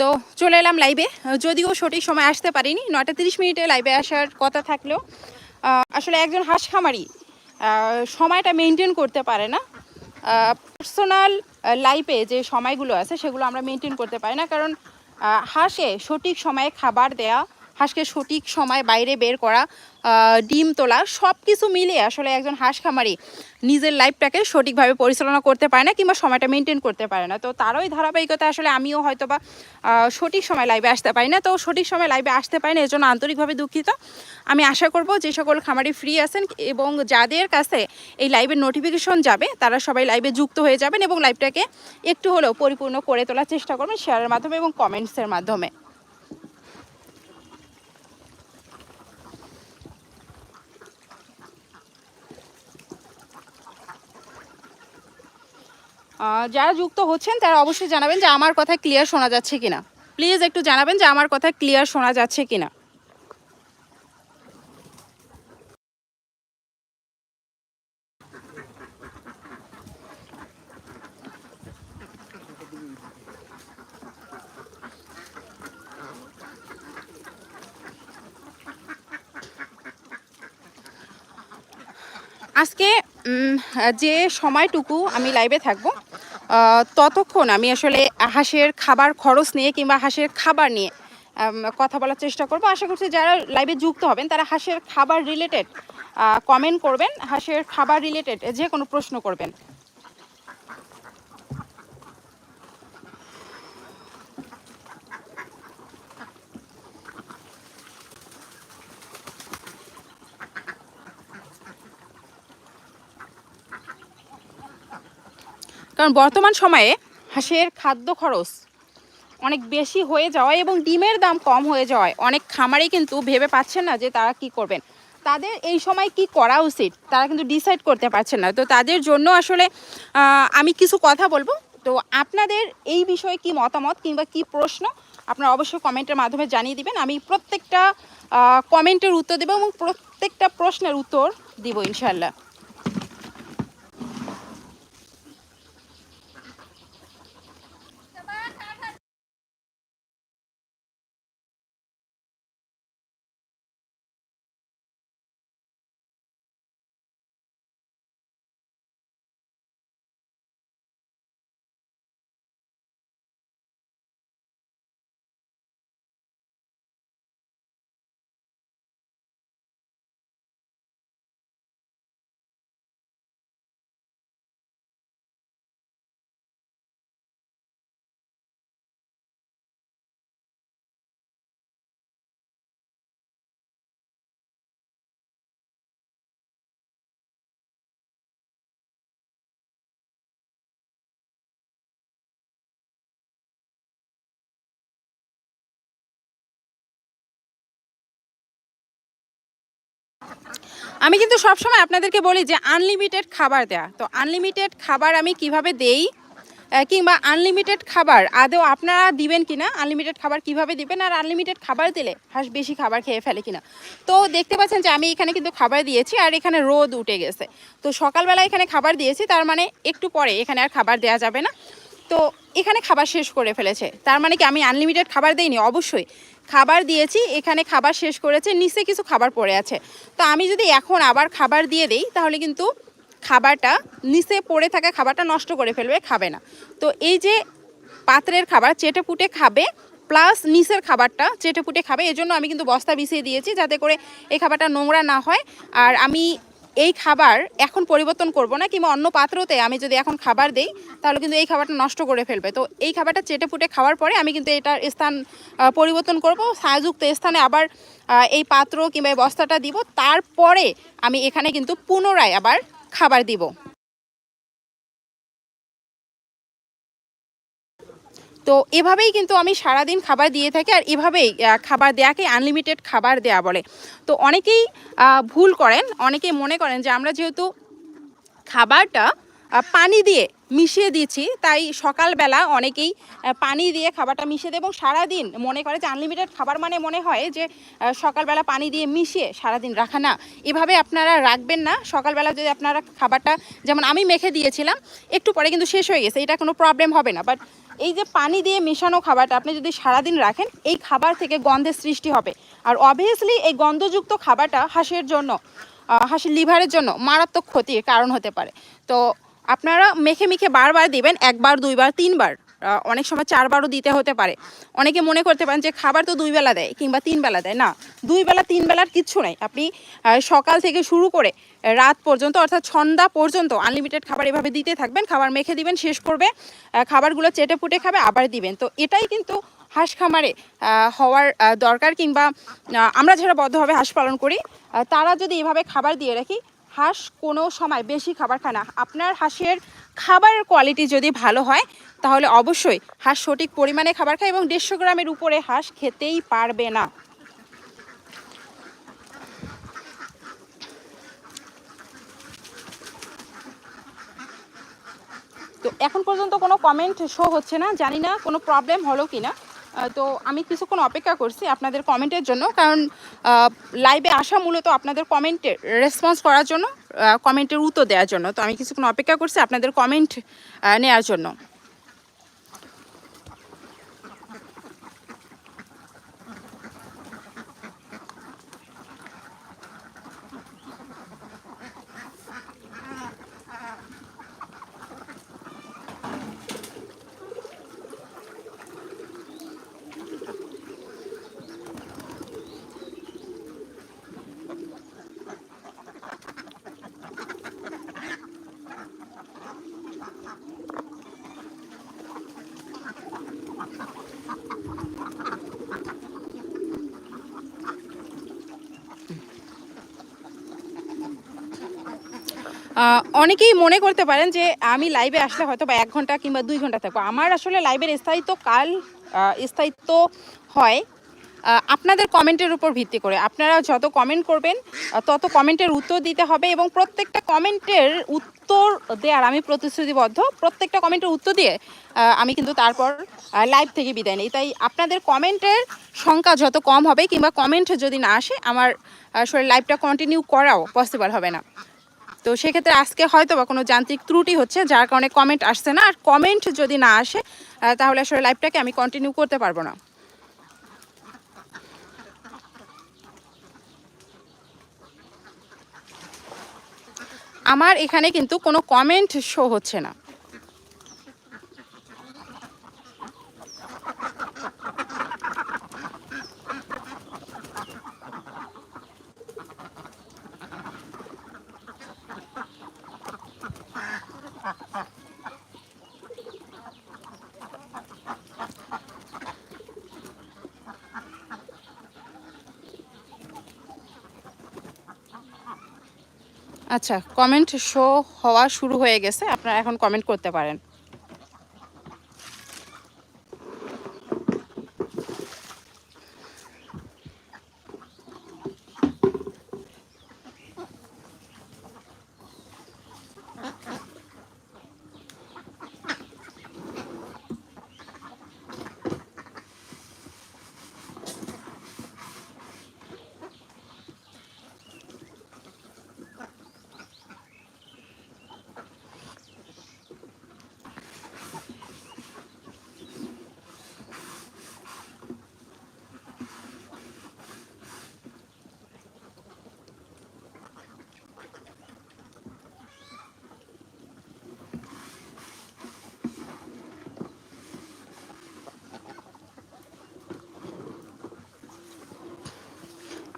তো চলে এলাম লাইভে যদিও সঠিক সময় আসতে পারিনি, নয়টা তিরিশ মিনিটে লাইভে আসার কথা থাকলেও। আসলে একজন হাঁস খামারি সময়টা মেনটেন করতে পারে না। পার্সোনাল লাইফে যে সময়গুলো আছে, সেগুলো আমরা মেনটেন করতে পারি না। কারণ হাঁসে সঠিক সময়ে খাবার দেয়া হাঁসকে সঠিক সময় বাইরে বের করা ডিম তোলা সব কিছু মিলিয়ে আসলে একজন হাঁস খামারি নিজের লাইফটাকে সঠিকভাবে পরিচালনা করতে পারে না কিংবা সময়টা মেনটেন করতে পারে না। তো তারই ধারাবাহিকতা আসলে আমিও হয়তো বা সঠিক সময় লাইভে আসতে পারি না। তো সঠিক সময় লাইভে আসতে পারি না, এর জন্য আন্তরিকভাবে দুঃখিত। আমি আশা করব যে সকল খামারি ফ্রি আছেন এবং যাদের কাছে এই লাইভের নোটিফিকেশন যাবে, তারা সবাই লাইভে যুক্ত হয়ে যাবেন এবং লাইভটাকে একটু হলেও পরিপূর্ণ করে তোলার চেষ্টা করবেন শেয়ারের মাধ্যমে এবং কমেন্টসের মাধ্যমে। যারা যুক্ত হচ্ছেন, তারা অবশ্যই জানাবেন যে আমার কথা ক্লিয়ার শোনা যাচ্ছে কিনা। প্লিজ একটু জানাবেন যে আমার কথা ক্লিয়ার শোনা যাচ্ছে কিনা। আজকে যে সময়টুকু আমি লাইভে থাকব ততক্ষণ আমি আসলে হাঁসের খাবার খরচ নিয়ে কিংবা হাঁসের খাবার নিয়ে কথা বলার চেষ্টা করব। আশা করছি যারা লাইভে যুক্ত হবেন, তারা হাঁসের খাবার রিলেটেড কমেন্ট করবেন, হাঁসের খাবার রিলেটেড যে কোনো প্রশ্ন করবেন। কারণ বর্তমান সময়ে হাঁসের খাদ্য খরচ অনেক বেশি হয়ে যাওয়ায় এবং ডিমের দাম কম হয়ে যাওয়ায় অনেক খামারেই কিন্তু ভেবে পাচ্ছেন না যে তারা কি করবেন। তাদের এই সময় কি করা উচিত? তারা কিন্তু ডিসাইড করতে পারছেন না। তো তাদের জন্য আসলে আমি কিছু কথা বলব। তো আপনাদের এই বিষয়ে কি মতামত কিংবা কি প্রশ্ন, আপনারা অবশ্যই কমেন্টের মাধ্যমে জানিয়ে দিবেন। আমি প্রত্যেকটা কমেন্টের উত্তর দেবো এবং প্রত্যেকটা প্রশ্নের উত্তর দিব ইনশাল্লাহ আমি কিন্তু সবসময় আপনাদেরকে বলি যে আনলিমিটেড খাবার দেয়া। তো আনলিমিটেড খাবার আমি কীভাবে দেই? কিংবা আনলিমিটেড খাবার আদৌ আপনারা দিবেন কিনা? আনলিমিটেড খাবার কীভাবে দিবেন? আর আনলিমিটেড খাবার দিলে হাঁস বেশি খাবার খেয়ে ফেলে কিনা? তো দেখতে পাচ্ছেন যে আমি এখানে কিন্তু খাবার দিয়েছি আর এখানে রোদ উঠে গেছে। তো সকালবেলা এখানে খাবার দিয়েছি, তার মানে একটু পরে এখানে আর খাবার দেওয়া যাবে না। তো এখানে খাবার শেষ করে ফেলেছে। তার মানে কি আমি আনলিমিটেড খাবার দেইনি? অবশ্যই। খাবার দিয়েছি, এখানে খাবার শেষ করেছে, নিচে কিছু খাবার পড়ে আছে। তো আমি যদি এখন আবার খাবার দিয়ে দেই, তাহলে কিন্তু খাবারটা, নিচে পড়ে থাকা খাবারটা নষ্ট করে ফেলবে, খাবে না। তো এই যে পাত্রের খাবার চেটে পুটে খাবে, প্লাস নিচের খাবারটা চেটে পুটে খাবে, এজন্য আমি কিন্তু বস্তা বিছিয়ে দিয়েছি, যাতে করে এই খাবারটা নোংরা না হয়। আর আমি এই খাবার এখন পরিবর্তন করব না, কিংবা অন্য পাত্রতে আমি যদি এখন খাবার দেই, তাহলে কিন্তু এই খাবারটা নষ্ট করে ফেলবে। তো এই খাবারটা চেটে ফুটে খাওয়ার পরে আমি কিন্তু এটার স্থান পরিবর্তন করব ছায়াযুক্ত স্থানে আবার এই পাত্র কিংবা এই বস্তাটা দিব, তারপরে আমি এখানে কিন্তু পুনরায় আবার খাবার দিব। তো এভাবেই কিন্তু আমি সারাদিন খাবার দিয়ে থাকি আর এভাবেই খাবার দেয়াকে আনলিমিটেড খাবার দেয়া বলে। তো অনেকেই ভুল করেন, অনেকেই মনে করেন যে আমরা যেহেতু খাবারটা পানি দিয়ে মিশিয়ে দিয়েছি। তাই সকালবেলা অনেকেই পানি দিয়ে খাবারটা মিশিয়ে দেয় এবং সারাদিন মনে করে যে আনলিমিটেড খাবার মানে মনে হয় যে সকালবেলা পানি দিয়ে মিশিয়ে সারাদিন রাখা। না, এভাবে আপনারা রাখবেন না। সকালবেলা যদি আপনারা খাবারটা, যেমন আমি মেখে দিয়েছিলাম, একটু পরে কিন্তু শেষ হয়ে গেছে, এটা কোনো প্রবলেম হবে না। বাট এই যে পানি দিয়ে মেশানো খাবারটা আপনি যদি সারাদিন রাখেন, এই খাবার থেকে গন্ধের সৃষ্টি হবে। আর অবভিয়াসলি এই গন্ধযুক্ত খাবারটা হাঁসের জন্য হাঁসের লিভারের জন্য মারাত্মক ক্ষতির কারণ হতে পারে। তো আপনারা মেখে মেখে বারবার দিবেন, একবার, দুইবার, তিনবার। অনেক সময় চারবারও দিতে হতে পারে। অনেকে মনে করতে পারেন যে খাবার তো দুই বেলা দেয় কিংবা তিন বেলা দেয়। না, দুই বেলা, তিন বেলার কিচ্ছু নেই। আপনি সকাল থেকে শুরু করে রাত পর্যন্ত, অর্থাৎ সন্ধ্যা পর্যন্ত আনলিমিটেড খাবার এভাবে দিতে থাকবেন, খাবার মেখে দিবেন, শেষ করবে খাবারগুলো চেটে পুটে খাবে, আবার দিবেন। তো এটাই কিন্তু হাঁস খামারে হওয়ার দরকার কিংবা আমরা যারা বদ্ধভাবে হাঁস পালন করি তারা যদি এভাবে খাবার দিয়ে রাখি হাঁস কোনো সময় বেশি খাবার খায় না। আপনার হাঁসের খাবারের কোয়ালিটি যদি ভালো হয়, তাহলে অবশ্যই হাঁস সঠিক পরিমাণে খাবার খায় এবং দেড়শো গ্রামের উপরে হাঁস খেতেই পারবে না। তো এখন পর্যন্ত কোনো কমেন্ট শো হচ্ছে না। জানি না কোনো প্রবলেম হলো কি না তো আমি কিছুক্ষণ অপেক্ষা করছি আপনাদের কমেন্টের জন্য, কারণ লাইভে আসা মূলত আপনাদের কমেন্টের রেসপন্স করার জন্য কমেন্টের উত্তর দেওয়ার জন্য। তো আমি কিছুক্ষণ অপেক্ষা করছি আপনাদের কমেন্ট নেওয়ার জন্য। অনেকেই মনে করতে পারেন যে আমি লাইভে আসলে হয়তো বা এক ঘণ্টা কিংবা দুই ঘণ্টা থাকব। আমার আসলে লাইভের স্থায়িত্ব কাল স্থায়িত্ব হয়। আপনাদের কমেন্টের উপর ভিত্তি করে। আপনারা যত কমেন্ট করবেন তত কমেন্টের উত্তর দিতে হবে এবং প্রত্যেকটা কমেন্টের উত্তর দেওয়ার, আমি প্রতিশ্রুতিবদ্ধ, প্রত্যেকটা কমেন্টের উত্তর দিয়ে আমি কিন্তু তারপর লাইভ থেকে বিদায় নিই। তাই আপনাদের কমেন্টের সংখ্যা যত কম হবে কিংবা কমেন্ট যদি না আসে, আমার আসলে লাইভটা কন্টিনিউ করাও পসিবল হবে না। তো সেক্ষেত্রে আজকে হয়তো বা কোনো যান্ত্রিক ত্রুটি হচ্ছে, যার কারণে কমেন্ট আসছে না। আর কমেন্ট যদি না আসে তাহলে আসলে লাইভটাকে আমি কন্টিনিউ করতে পারব না। আমার এখানে কিন্তু কোনো কমেন্ট শো হচ্ছে না। আচ্ছা কমেন্ট শো হওয়া শুরু হয়ে গেছে আপনারা এখন কমেন্ট করতে পারেন।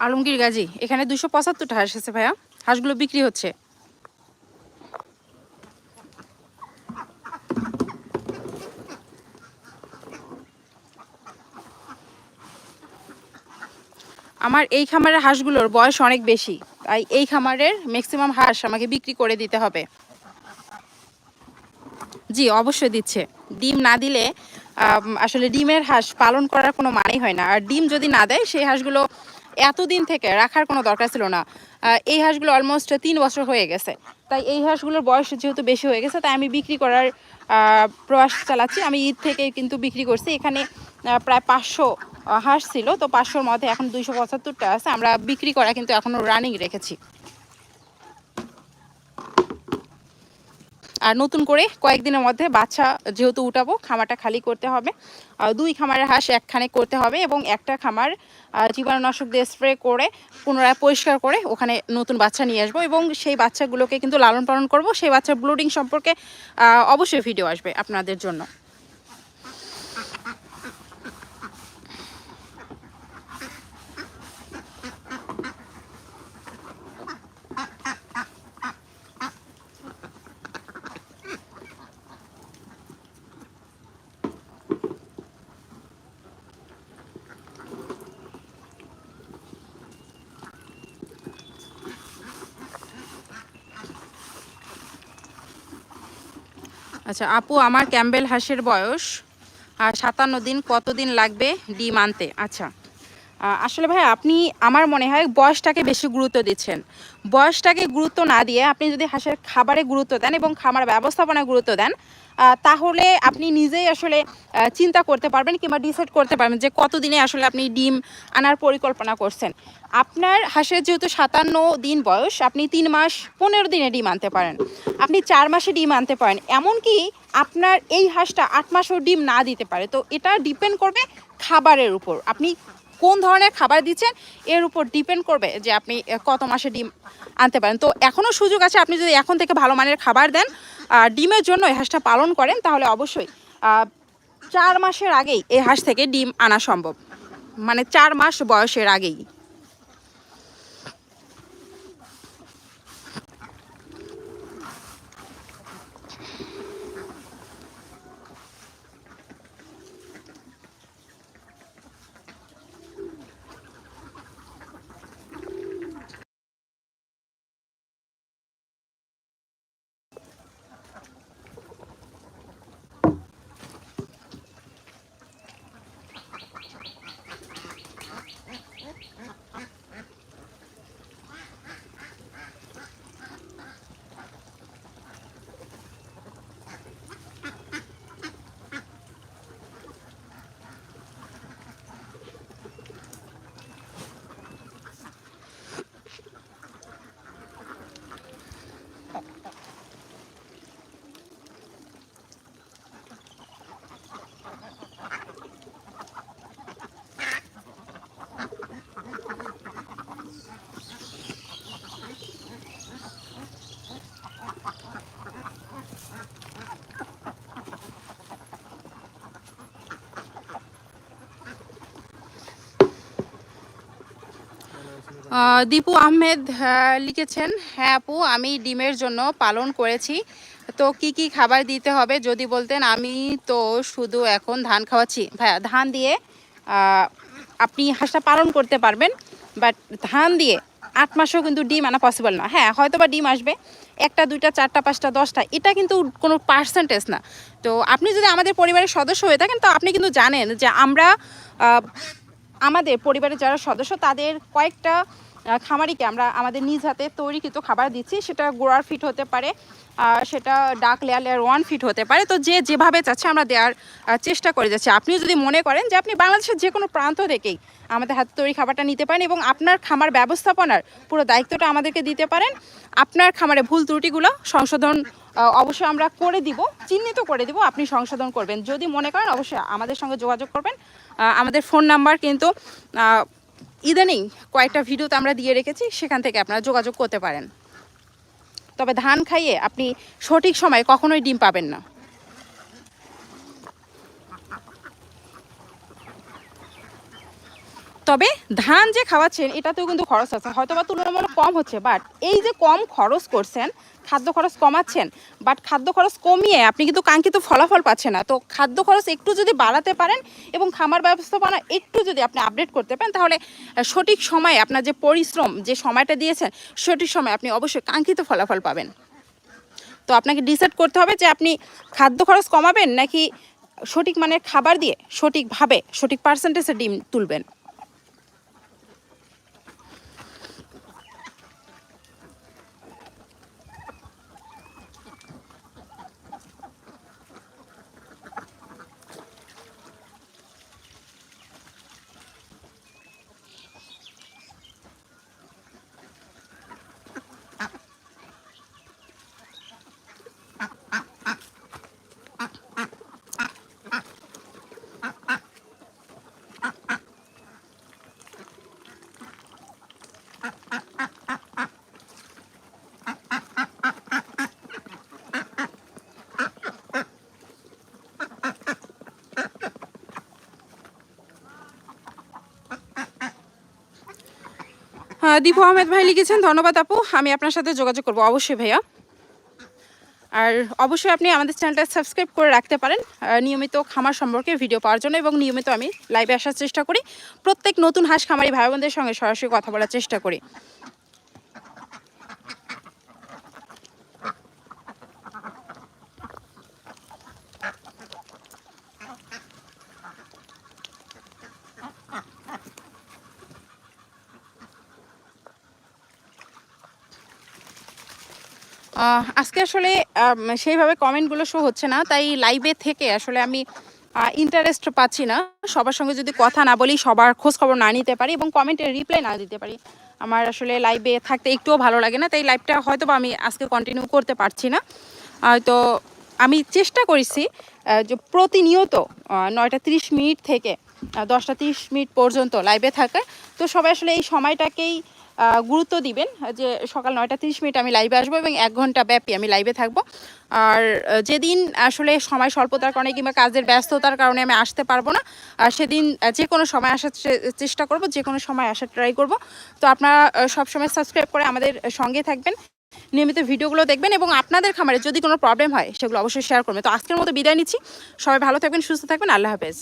আলমগীর গাজী, এখানে দুশো পঁচাত্তরটা হাঁস আছে ভাইয়া। হাঁসগুলো বিক্রি হচ্ছে। আমার এই খামারের হাঁসগুলোর বয়স অনেক বেশি, তাই এই খামারের ম্যাক্সিমাম হাঁস আমাকে বিক্রি করে দিতে হবে। জি, অবশ্যই দিচ্ছে। ডিম না দিলে আসলে ডিমের হাঁস পালন করার কোনো মানেই হয় না। আর ডিম যদি না দেয়, সেই হাঁসগুলো এতদিন থেকে রাখার কোনো দরকার ছিল না। এই হাঁসগুলো অলমোস্ট তিন বছর হয়ে গেছে। তাই এই হাঁসগুলোর বয়স যেহেতু বেশি হয়ে গেছে, তাই আমি বিক্রি করার প্রয়াস চালাচ্ছি। আমি ঈদ থেকে কিন্তু বিক্রি করছি। এখানে প্রায় পাঁচশো হাঁস ছিল। তো পাঁচশোর মধ্যে এখন দুইশো পঁচাত্তরটা আছে। আমরা বিক্রি করা কিন্তু এখনও রানিং রেখেছি। নতুন করে কয়েকদিনের মধ্যে বাচ্চা যেহেতু উঠাবো, খামারটা খালি করতে হবে। আর দুই খামারের হাঁস একখানে করতে হবে এবং একটা খামার জীবাণুনাশক দিয়ে স্প্রে করে পুনরায় পরিষ্কার করে ওখানে নতুন বাচ্চা নিয়ে আসব এবং সেই বাচ্চাগুলোকে কিন্তু লালন পালন করব। সেই বাচ্চার ব্লুডিং সম্পর্কে অবশ্যই ভিডিও আসবে আপনাদের জন্য। আচ্ছা আপু আমার ক্যাম্বেল হাঁসের বয়স আর সাতান্ন দিন কতদিন লাগবে ডিম আনতে? আচ্ছা। আসলে ভাই, আপনি আমার মনে হয় বয়সটাকে বেশি গুরুত্ব দিচ্ছেন। বয়সটাকে গুরুত্ব না দিয়ে আপনি যদি হাঁসের খাবারে গুরুত্ব দেন এবং খামার ব্যবস্থাপনায় গুরুত্ব দেন তাহলে আপনি নিজেই আসলে চিন্তা করতে পারবেন কিংবা ডিসাইড করতে পারবেন যে কতদিনে আসলে আপনি ডিম আনার পরিকল্পনা করছেন। আপনার হাঁসের যেহেতু সাতান্ন দিন বয়স, আপনি তিন মাস পনেরো দিনে ডিম আনতে পারেন। আপনি চার মাসে ডিম আনতে পারেন। এমনকি আপনার এই হাঁসটা আট মাসও ডিম না দিতে পারে। তো এটা ডিপেন্ড করবে খাবারের উপর। আপনি কোন ধরনের খাবার দিচ্ছেন, এর উপর ডিপেন্ড করবে যে আপনি কত মাসে ডিম আনতে পারেন। তো এখনও সুযোগ আছে, আপনি যদি এখন থেকে ভালো মানের খাবার দেন ডিমের জন্য এই হাঁসটা পালন করেন, তাহলে অবশ্যই চার মাসের আগেই এই হাঁস থেকে ডিম আনা সম্ভব। মানে চার মাস বয়সের আগেই। দীপু আহমেদ লিখেছেন হ্যাঁ আপু, আমি ডিমের জন্য পালন করেছি। তো কি কি খাবার দিতে হবে যদি বলতেন? আমি তো শুধু এখন ধান খাওয়াচ্ছি। ভাইয়া, ধান দিয়ে আপনি হাঁসটা পালন করতে পারবেন, বাট ধান দিয়ে আট মাসেও কিন্তু ডিম আনা পসিবল না। হ্যাঁ হয়তো বা ডিম আসবে। একটা, দুইটা, চারটা, পাঁচটা, দশটা, এটা কিন্তু কোনো পার্সেন্টেজ না। তো আপনি যদি আমাদের পরিবারের সদস্য হয়ে থাকেন, তো আপনি কিন্তু জানেন যে আমরা আমাদের পরিবারের যারা সদস্য, তাদের কয়েকটা খামারিকে আমরা আমাদের নিজ হাতে তৈরিকৃত খাবার দিচ্ছি। সেটা গোড়ার ফিট হতে পারে সেটা ডাক লেয়ার লেয়ার ওয়ান ফিট হতে পারে। তো যে যেভাবে চাচ্ছে আমরা দেওয়ার চেষ্টা করে যাচ্ছি। আপনি যদি মনে করেন যে আপনি বাংলাদেশের যে কোনো প্রান্ত থেকেই আমাদের হাতে তৈরি খাবারটা নিতে পারেন এবং আপনার খামার ব্যবস্থাপনার পুরো দায়িত্বটা আমাদেরকে দিতে পারেন। আপনার খামারে ভুল ত্রুটিগুলো সংশোধন অবশ্যই আমরা করে দিব, চিহ্নিত করে দিব, আপনি সংশোধন করবেন। যদি মনে করেন অবশ্যই আমাদের সঙ্গে যোগাযোগ করবেন। আমাদের ফোন নাম্বার কিন্তু ইদানিং কয়েকটা ভিডিওতে আমরা দিয়ে রেখেছি, সেখান থেকে আপনারা যোগাযোগ করতে পারেন। তবে ধান খাইয়ে আপনি সঠিক সময়ে কখনোই ডিম পাবেন না। তবে ধান যে খাওয়াচ্ছেন, এটাতেও কিন্তু খরচ আছে। হয়তো বা তুলনামূলক কম হচ্ছে বাট এই যে কম খরচ করছেন খাদ্য খরচ কমাচ্ছেন বাট খাদ্য খরচ কমিয়ে আপনি কিন্তু কাঙ্ক্ষিত ফলাফল পাচ্ছেন না। তো খাদ্য খরচ একটু যদি বাড়াতে পারেন এবং খামার ব্যবস্থাপনা একটু যদি আপনি আপডেট করতে পারেন, তাহলে সঠিক সময়ে আপনার যে পরিশ্রম, যে সময়টা দিয়েছেন, সঠিক সময়ে আপনি অবশ্যই কাঙ্ক্ষিত ফলাফল পাবেন। তো আপনাকে ডিসাইড করতে হবে যে আপনি খাদ্য খরচ কমাবেন নাকি সঠিক মানের খাবার দিয়ে সঠিকভাবে, সঠিক পার্সেন্টেজে ডিম তুলবেন। দীপু আহমেদ ভাই লিখেছেন, ধন্যবাদ আপু, আমি আপনার সাথে যোগাযোগ করব। অবশ্যই ভাইয়া। আর অবশ্যই আপনি আমাদের চ্যানেলটা সাবস্ক্রাইব করে রাখতে পারেন নিয়মিত খামার সম্পর্কে ভিডিও পাওয়ার জন্য এবং নিয়মিত আমি লাইভে আসার চেষ্টা করি। প্রত্যেক নতুন হাঁস খামারি ভাই বোনদের সঙ্গে সরাসরি কথা বলার চেষ্টা করি। আজকে আসলে সেইভাবে কমেন্টগুলো শো হচ্ছে না, তাই লাইভে থেকে আসলে আমি ইন্টারেস্ট পাচ্ছি না। সবার সঙ্গে যদি কথা না বলি, সবার খোঁজ খবর না নিতে পারি এবং কমেন্টের রিপ্লাই না দিতে পারি। আমার আসলে লাইভে থাকতে একটুও ভালো লাগে না, তাই লাইভটা হয়তো বা আমি আজকে কন্টিনিউ করতে পারছি না। তো আমি চেষ্টা করেছি যে প্রতিনিয়ত নয়টা তিরিশ মিনিট থেকে দশটা তিরিশ মিনিট পর্যন্ত লাইভে থাকে তো সবাই আসলে এই সময়টাকেই গুরুত্ব দিবেন যে সকাল নয়টা তিরিশ মিনিট আমি লাইভে আসব এবং এক ঘণ্টা ব্যাপী আমি লাইভে থাকব। আর যেদিন আসলে সময় স্বল্পতার কারণে কিংবা কাজের ব্যস্ততার কারণে আমি আসতে পারব না, আর সেদিন যে কোনো সময় আসার চেষ্টা করব, যে কোনো সময় আসার ট্রাই করব। তো আপনারা সবসময় সাবস্ক্রাইব করে আমাদের সঙ্গে থাকবেন, নিয়মিত ভিডিওগুলো দেখবেন এবং আপনাদের খামারে যদি কোনো প্রবলেম হয়, সেগুলো অবশ্যই শেয়ার করবেন। তো আজকের মতো বিদায় নিচ্ছি। সবাই ভালো থাকবেন, সুস্থ থাকবেন। আল্লাহ হাফেজ।